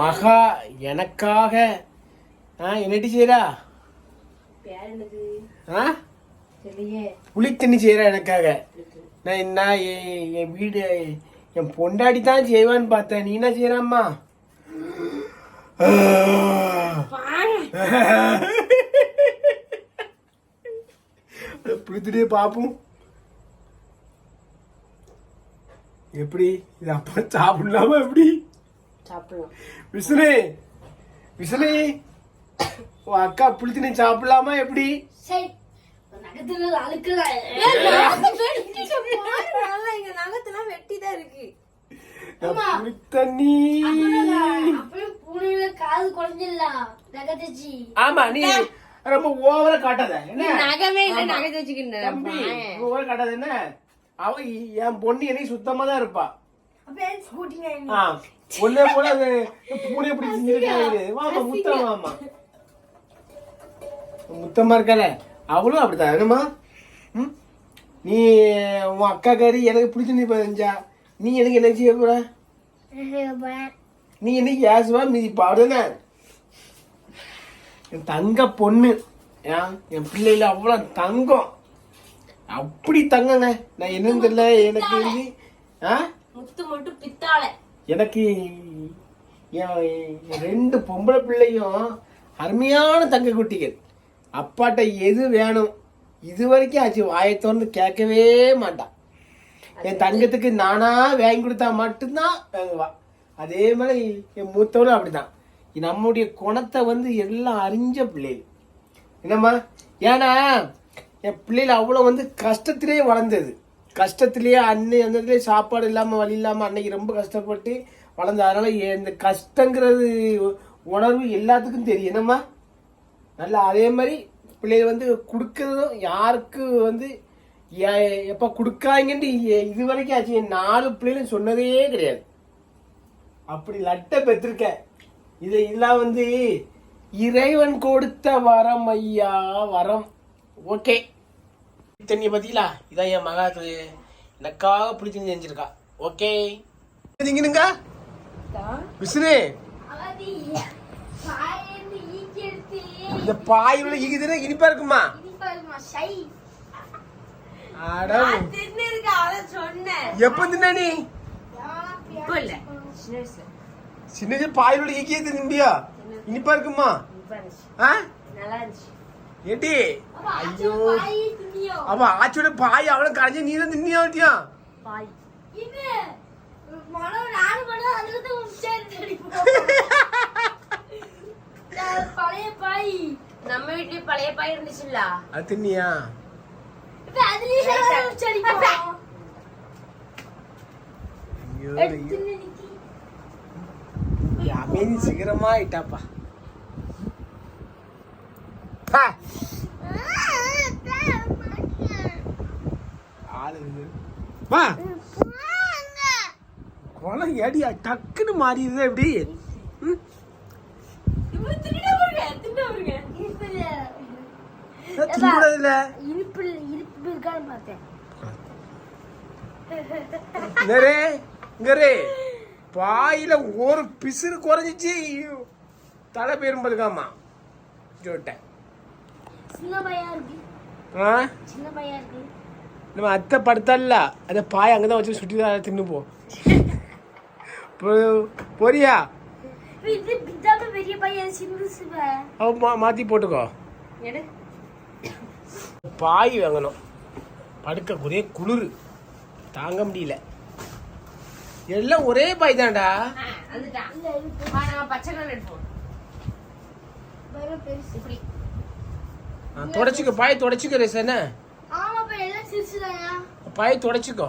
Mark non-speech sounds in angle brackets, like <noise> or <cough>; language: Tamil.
ஆஹா எனக்காக. ஆ என்னடி செய்யறா ஆ? சொல்லியே புளி தண்ணி செய்யறா எனக்காக. நான் என்ன என் என் வீடு என் பொண்டாடி தான் செய்வான்னு பார்த்தேன். நீ என்ன செய்யறாம்மா புளித்துட்டே பார்ப்போம் எப்படி? இது அப்புறம் சாப்பிடலாமா எப்படி? சாப்பிடலாம் விசுனே விசுனே உன் அக்கா புளித்தினை சாப்பிடலாமா எப்படி? சரி. நகத்துல அழுக்கல எங்க நகத்தெல்லாம் வெட்டி தான் இருக்கு. அப்புறம் பூனையில காது குறைஞ்சிடலாம் நகத்தச்சு? ஆமா நீ ரொம்ப ஓவரா காட்டாத என்ன? நகமே இல்ல ஆமா. நகை வச்சுக்கிட்டேன் தம்பி ஓவரா காட்டாத என்ன? அவ என் பொண்ணு என்னைக்கு சுத்தமா தான் இருப்பா <laughs> ஒண்ணே போல அது பூனை பிடிச்சி செஞ்சிருக்காரு வாமா முத்தம் வாமா. முத்தமா இருக்கால அவளும் அப்படித்தான். என்னம்மா? ம்? நீ உன் அக்கா கறி எனக்கு பிடிச்சி நீ செஞ்சா நீ எனக்கு என்ன செய்ய போற? நீ என்னைக்கு ஏசுவா மிதிப்பா அப்படிதானே? என் தங்க பொண்ணு. ஏன் என் பிள்ளைல அவ்வளோ தங்கம். அப்படி தங்கங்க நான் என்னன்னு தெரியல எனக்கு ஆ? முத்து மட்டும் பித்தாளை. எனக்கு என் ரெண்டு பொம்பளை பிள்ளையும் அருமையான தங்க குட்டிகள். அப்பாட்ட எது வேணும்? இது வரைக்கும் ஆச்சு வாயை திறந்து கேட்கவே மாட்டான் என் தங்கத்துக்கு நானா வாங்கி கொடுத்தா மட்டும்தான் வாங்குவா. அதே மாதிரி என் மூத்தவனும் அப்படிதான் நம்முடைய குணத்தை வந்து எல்லாம் அறிஞ்ச பிள்ளைகள். என்னம்மா? ஏன்னா என் பிள்ளைகள் அவ்வளோ வந்து கஷ்டத்திலே வளர்ந்தது. கஷ்டத்துலேயே அன்னை அந்த இடத்துல சாப்பாடு இல்லாமல் வழி இல்லாமல் அன்னைக்கு ரொம்ப கஷ்டப்பட்டு வளர்ந்த அதனால் எ- இந்த கஷ்டங்கிறது உணர்வு எல்லாத்துக்கும் தெரியும். என்னம்மா? நல்லா அதே மாதிரி பிள்ளைகள் வந்து கொடுக்கறதும் யாருக்கு வந்து எப்போ கொடுக்காங்கன்ட்டு இது வரைக்கும் ஆச்சு. என் நாலு பிள்ளைகளும் சொன்னதே கிடையாது. அப்படி லட்டை பெற்றிருக்க. இது இதெல்லாம் வந்து இறைவன் கொடுத்த வரம் ஐயா வரம். ஓகே. தண்ணி பத்திலா இதான் என் மகா து- எனக்காக பிடிச்சி செஞ்சிருக்கா. ஓகே? நீங்க விஷ்ணு. இந்த பாயோட ஈகுதுன்னா இனிப்பா இருக்குமா? எப்ப தின்னா நீ? சின்ன சின்னது பாயோட ஈக்கியே தின்னியா இனிப்பா இருக்குமா? நல்லா இருந்துச்சு. ஏடி ஐயோ. அவ ஆச்சோட பாய் அவளை கரைஞ்சு நீ தான் தின்னியா விட்டியா பாய். <laughs> பழைய பாய். நம்ம வீட்லயே பழைய பாய் இருந்துச்சுல்ல? அது தின்னியா? இப்ப அதுலயே உச்சரிப்போம் பா. வா குளம் ஏடியா டக்குன்னு மாறிடுது எப்படி பாயில ஒரு பிசுறு குறைஞ்சிச்சு. தலை பேரும் பதுக்காமா சொல்லிட்டேன் ஆ? நம்ம அத்தை படுத்தல்ல. அந்த பாய் அங்கே தான் வச்சு சுட்டி தான் தின்னு போ பொ- பொரியா? இது பிதாம பெரிய பையன் சிறுசு அவ மா மாற்றி போட்டுக்கோ. பாய் வாங்கணும். படுக்க ஒரே குளிர். தாங்க முடியல. எல்லாம் ஒரே பாய் தான்டா. பச்சை கலர் இப்படி. தொடச்சிக்கோ. பாய் தொடச்சிக்கோ சிறுசுதாயா பாய் தொடச்சிக்கோ.